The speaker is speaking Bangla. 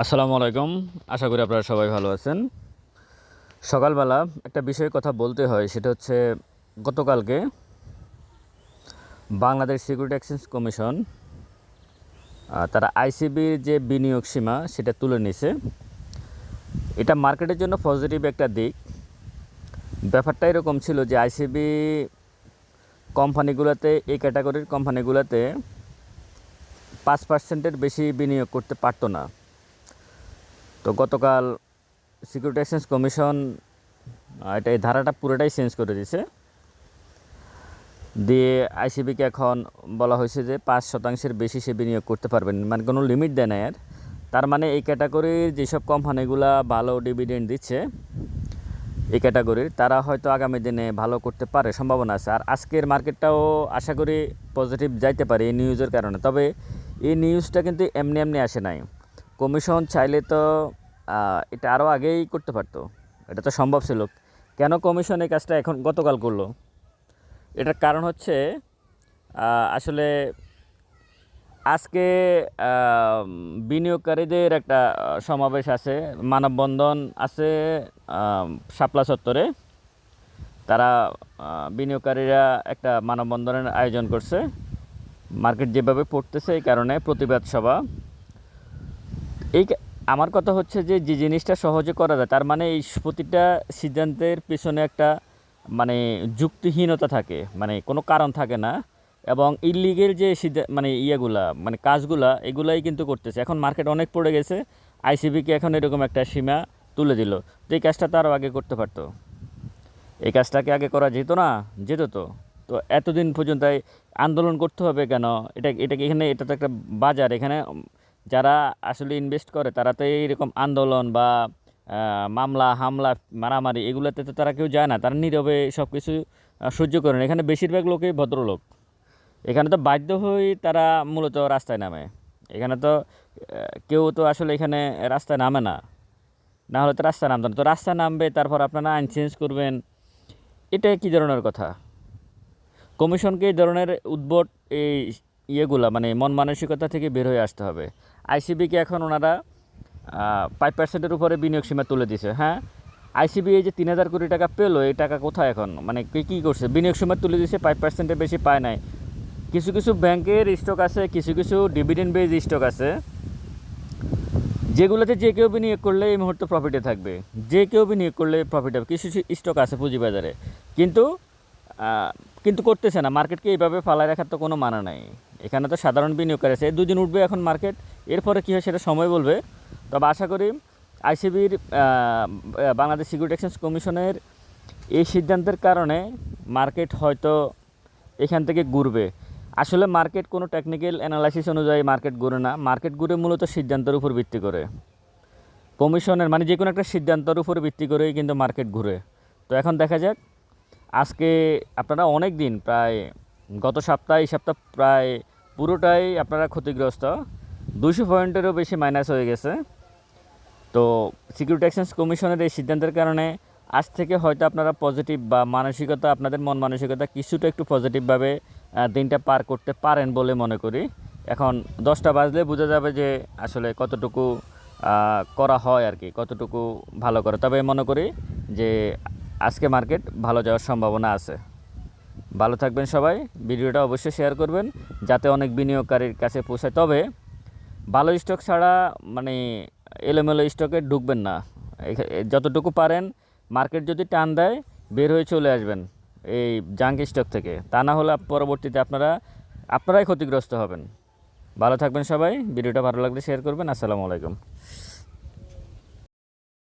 আসসালামু আলাইকুম। আশা করি আপনারা সবাই ভালো আছেন। সকালবেলা একটা বিষয়ে কথা বলতে হয়, সেটা হচ্ছে গতকালকে বাংলাদেশ সিকিউরিটি এক্সচেঞ্জ কমিশন তারা আইসিবির যে বিনিয়োগ সীমা, সেটা তুলে নিছে এটা মার্কেটের জন্য পজিটিভ একটা দিক। ব্যাপারটা এরকম ছিল যে আইসিবি কোম্পানিগুলোতে, এই ক্যাটাগরির কোম্পানিগুলোতে পাঁচ পার্সেন্টের বেশি বিনিয়োগ করতে পারতো না। তো গতকাল সিকিউরিটি এক্সচেঞ্জ কমিশন এটা এই ধারাটা পুরোটাই চেঞ্জ করে দিয়েছে দিয়ে আইসিবিকে এখন বলা হয়েছে যে পাঁচ শতাংশের বেশি সে বিনিয়োগ করতে পারবেন মানে কোনো লিমিট দেয় না এর তার মানে এই ক্যাটাগরির যেসব কোম্পানিগুলা ভালো ডিভিডেন্ড দিচ্ছে, এই ক্যাটাগরির তারা হয়তো আগামী দিনে ভালো করতে পারে, সম্ভাবনা আছে। আর আজকের মার্কেটটাও আশা করি পজিটিভ যাইতে পারে এই নিউজের কারণে। তবে এই নিউজটা কিন্তু এমনি এমনি আসে নাই। কমিশন চাইলে তো এটা আরও আগেই করতে পারতো। এটা তো সম্ভব ছিল। কেন কমিশন এই কাজটা এখন গতকাল করল? এটার কারণ হচ্ছে আসলে আজকে বিনিয়োগকারীদের একটা সমাবেশ আছে, মানববন্ধন আছে শাপলা চত্বরে। তারা বিনিয়োগকারীরা একটা মানববন্ধনের আয়োজন করছে। মার্কেট যেভাবে পড়তেছে এই কারণে প্রতিবাদ সভা। এই আমার কথা হচ্ছে যে যে জিনিসটা সহজে করা যায়, তার মানে এই প্রতিটা সিদ্ধান্তের পেছনে একটা মানে যুক্তিহীনতা থাকে মানে কোনো কারণ থাকে না। এবং ইলিগেল যে মানে ইয়েগুলা মানে কাজগুলা, এগুলাই কিন্তু করতেছে। এখন মার্কেট অনেক পড়ে গেছে আইসিবিকে এখন এরকম একটা সীমা তুলে দিল। তো এই কাজটা তো আরও আগে করতে পারতো। এই কাজটাকে আগে করা যেত না, যেত তো। তো এতদিন পর্যন্ত আন্দোলন করতে হবে কেন? এটা এটা এখানে, এটা তো একটা বাজার, এখানে যারা আসলে ইনভেস্ট করে, তারা তো এইরকম আন্দোলন বা মামলা, হামলা, মারামারি এগুলোতে তো তারা কেউ যায় না। তারা নীরবে সব কিছু সহ্য করেন এখানে বেশিরভাগ লোকই ভদ্রলোক। এখানে তো বাধ্য হয়ে তারা মূলত রাস্তায় নামে। এখানে তো কেউ তো আসলে এখানে রাস্তায় নামে না। না হলে তো রাস্তায় নামতো না। তো রাস্তায় নামবে, তারপর আপনারা আইন চেঞ্জ করবেন। এটা কী ধরনের কথা? কমিশনকে এই ধরনের উদ্ভট এই ইয়েগুলা মানে মন মানসিকতা থেকে বের হয়ে আসতে হবে। আইসিবিকে এখন ওনারা ফাইভ পার্সেন্টের উপরে বিনিয়োগ সীমা তুলে দিছে হ্যাঁ? আইসিবি এই যে তিন হাজার কোটি টাকা পেল, এই টাকা কোথায় এখন? মানে কে, কী করছে? বিনিয়োগ সীমা তুলে দিছে ফাইভ পার্সেন্টের বেশি পায় নাই। কিছু কিছু ব্যাংকের স্টক আছে, কিছু কিছু ডিভিডেন্ড বেজ স্টক আছে। যেগুলোতে যে কেউ বিনিয়োগ করলে এই মুহূর্তে প্রফিটে থাকবে। যে কেউ বিনিয়োগ করলে প্রফিট হবে। কিছু স্টক আছে পুঁজিবাজারে। কিন্তু কিন্তু করতেছে না। মার্কেটকে এইভাবে ফালায় রাখার তো কোনো মানা নাই। এখানে তো সাধারণ বিনিয়োগকারী আছে। দুদিন উঠবে এখন মার্কেট। এরপরে কী হয় সেটা সময় বলবে। তবে আশা করি আইসিবির বাংলাদেশ সিকিউরিটি এক্সচেঞ্জ কমিশনের এই সিদ্ধান্তের কারণে মার্কেট হয়তো এখান থেকে ঘুরবে। আসলে মার্কেট কোনো টেকনিক্যাল অ্যানালাইসিস অনুযায়ী মার্কেট ঘুরে না। মার্কেট ঘুরে মূলত সিদ্ধান্তের উপর ভিত্তি করে। কমিশনের মানে যে কোনো একটা সিদ্ধান্তের উপর ভিত্তি করেই কিন্তু মার্কেট ঘুরে। তো এখন দেখা যাক আজকে আপনারা অনেক দিন প্রায়, গত সপ্তাহ, এই সপ্তাহ প্রায় পুরোটাই আপনারা ক্ষতিগ্রস্ত। দুশো পয়েন্টেরও বেশি মাইনাস হয়ে গেছে। তো সিকিউরিটি এক্সচেঞ্জ কমিশনের এই সিদ্ধান্তের কারণে আজ থেকে হয়তো আপনারা পজিটিভ বা মানসিকতা, আপনাদের মন মানসিকতা কিছুটা একটু পজিটিভভাবে দিনটা পার করতে পারেন বলে মনে করি। এখন দশটা বাজলে বোঝা যাবে যে আসলে কতটুকু করা হয় আর কি, কতটুকু ভালো করে। তবে মনে করি যে আজকে মার্কেট ভালো যাওয়ার সম্ভাবনা আছে। ভালো থাকবেন সবাই, ভিডিওটা অবশ্যই শেয়ার করবেন, যাতে অনেক বিনিয়োগকারীর কাছে পৌঁছায়। তবে, ভালো স্টক ছাড়া মানে এলোমেলো স্টকে ঢুকবেন না। যতটুকু পারেন, মার্কেট যদি টান দেয়, বের হয়ে চলে আসবেন এই জাঙ্ক স্টক থেকে। তা না হলে পরবর্তীতে আপনারা, আপনারাই ক্ষতিগ্রস্ত হবেন। ভালো থাকবেন সবাই, ভিডিওটা ভালো লাগলে শেয়ার করবেন। আসসালামু আলাইকুম।